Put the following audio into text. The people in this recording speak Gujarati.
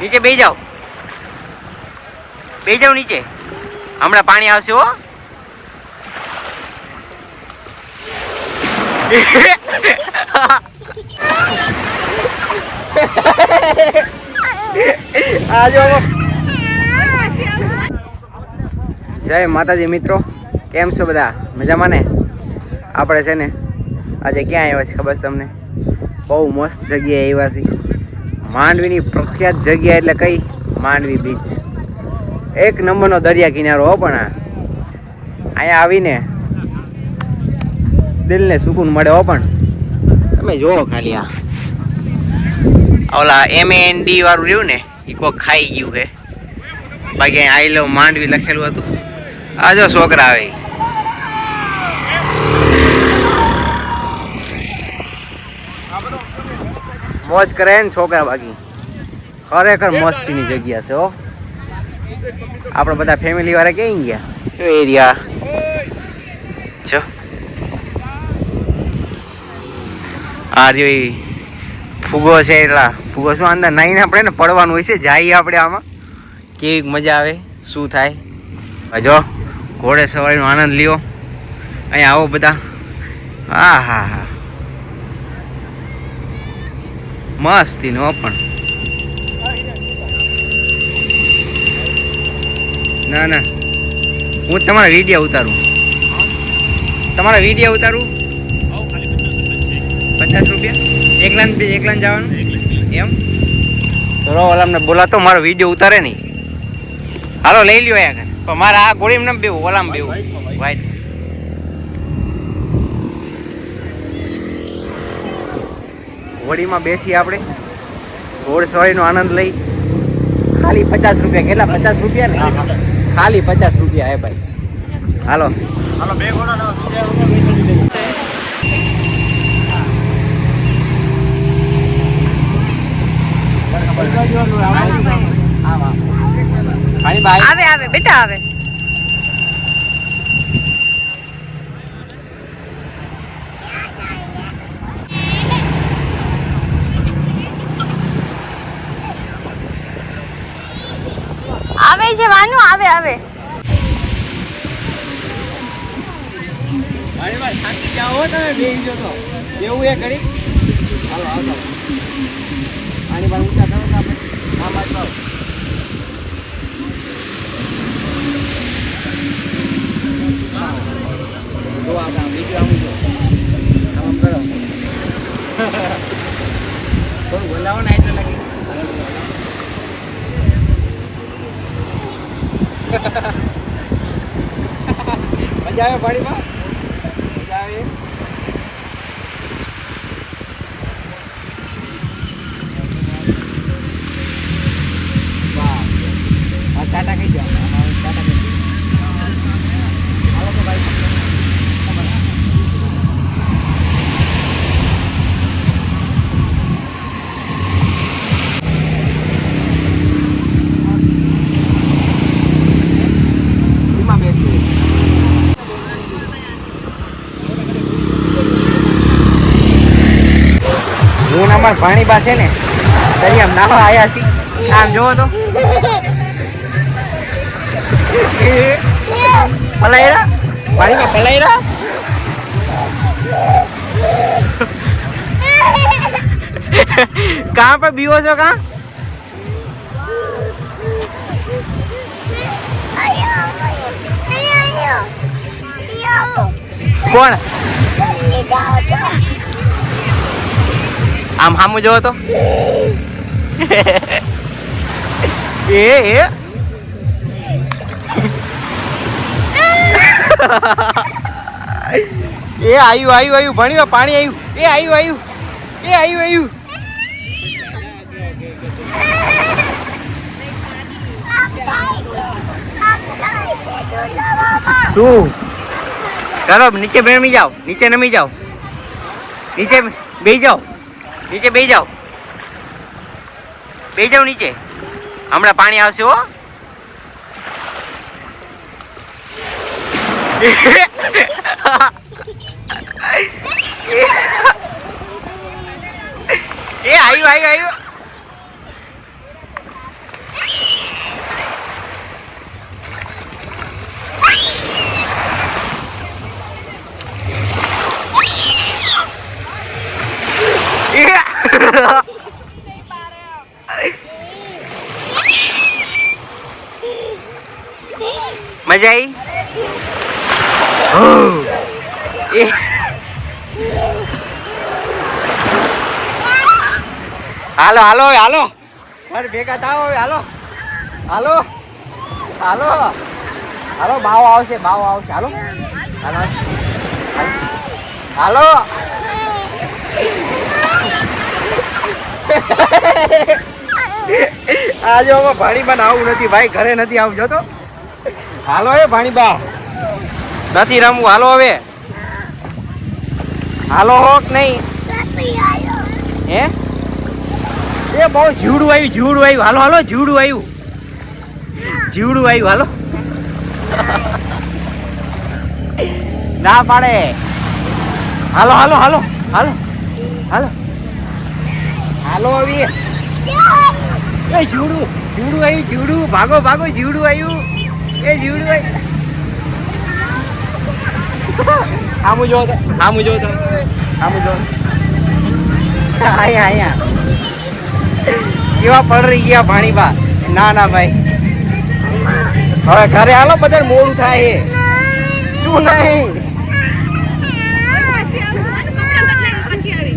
નીચે બે જાઓ. બે જાઓ નીચે. હમણાં પાણી આવશે હો. જય માતાજી મિત્રો. કેમ છો બધા? મજામાં ને? આપણે છે ને આજે ક્યાં આવ્યા છે ખબર છે તમને? બહુ મસ્ત જગ્યાએ આવ્યા છીએ. માંડવીની પ્રખ્યાત જગ્યા એટલે કઈ? માંડવી બીચ એક નંબરનો દરિયા કિનારો હો પણ અહીંયા આવીને દિલને સુકૂન મળે હો પણ. તમે જુઓ ખાલી આ. ઓલા એમ એન ડી વાળું રહ્યું ને એ કોક ખાઈ ગયું છે. બાકી આઈ લવ માંડવી લખેલું હતું. આ જો છોકરા આવે ઈ. મોજ કરે ને છોકરા બાકી. ખરેખર મસ્તીની જગ્યા છે હો. આપણે બધા ફેમિલી વાળા ક્યાં ગયા? કયો એરિયા જો. આ રહ્યો ઈ ફુગો છે એટલા. ફુગો શું અંદર નાઈને આપણે ને પડવાનું હોય છે? જઈએ આપણે આમાં. કેવી મજા આવે શું થાય? જો ઘોડે સવારીનો આનંદ લ્યો. અહીંયા આવો બધા. હા હા હા. મસ્તી નો પણ. ના ના. હું તમારા વીડિયો ઉતારું. તમારા વીડિયો ઉતારું? પચાસ રૂપિયા? એકલાન ને એકલા જવાનું? એમ? ચલો ઓલા અમને બોલાતો મારો વીડિયો ઉતારે નહીં. હાલો લઈ લ્યો અહીંયા પણ મારા આ ગોળીમાં ન બેવું ઓલામાં બેવું વાઈટ હોળીમાં બેસી આપણે. ઘોડસવારીનો આનંદ લઈ. ખાલી પચાસ રૂપિયા કેટલા પચાસ રૂપિયા ને? ખાલી પચાસ રૂપિયા હે ભાઈ. હાલો. પાણી બાય આવે આવે બેટા આવે. આવે છે વાનું આવે આવે એવું એ કરી હાલો હાલો પાણી બાર ઊંચા કરો આપણે આ બાજુ બીજું. થોડું બોલાવો ને એટલે લાગે મજા આવે પાણીમાં? અમાર પાણી પાસે ને દરિયામાં નાવા આવ્યા છે આમ જોવો તો. પલાયરા? પાણીમાં પલાયરા? કાં પર બીવો છો કાં? કોણ? આમ સામું જોવો તો. એ એ. એ આયુ આયુ આયુ, ભણ્યો, પાણી આવ્યું એ આયુ આયુ. એ આયુ આયુ. શું? ચાલો નીચે બેમી જાઓ. નીચે નમી જાઓ. નીચે બેસી જાઓ. નીચે બે જાઓ. બે જાઓ નીચે. હમણાં પાણી આવશે હો. એ આવ્યું આવ્યું આવ્યું મજા આવી હાલો હાલો હાલો. મારે ભેગા થાવ હવે, હાલો. હાલો. હાલો. હાલો, બાવ આવશે બાવ આવશે. હાલો. હાલો. હાલો. આજે પણ આવું નથી, ભાઈ ઘરે નથી આવજો તો હાલો હે ભાણીબા. નથી રમવું, હાલો હવે. હાલો હોક નહીં? હે? એ બહુ જીવડું આવ્યું જીવડું આવ્યું. હાલો હાલો જીવડું આવ્યું. જીવડું આવ્યું, હાલો. ના પાડે. હાલો હાલો હાલો હાલો હાલો. હાલો આવી એ જીવડું જીવડું આવ્યું જીવડું ભાગો ભાગો જીવડું આવ્યું. એ જીવડું ભાઈ. આમું જો તો આમું જો તો. આમું જો અહીંયા અહીંયા. કેવા પડી ગયા પાણીબા ના ના ભાઈ. હવે ઘરે હાલો બધા મોડું થાય એ. શું નહીં? પછી આવી.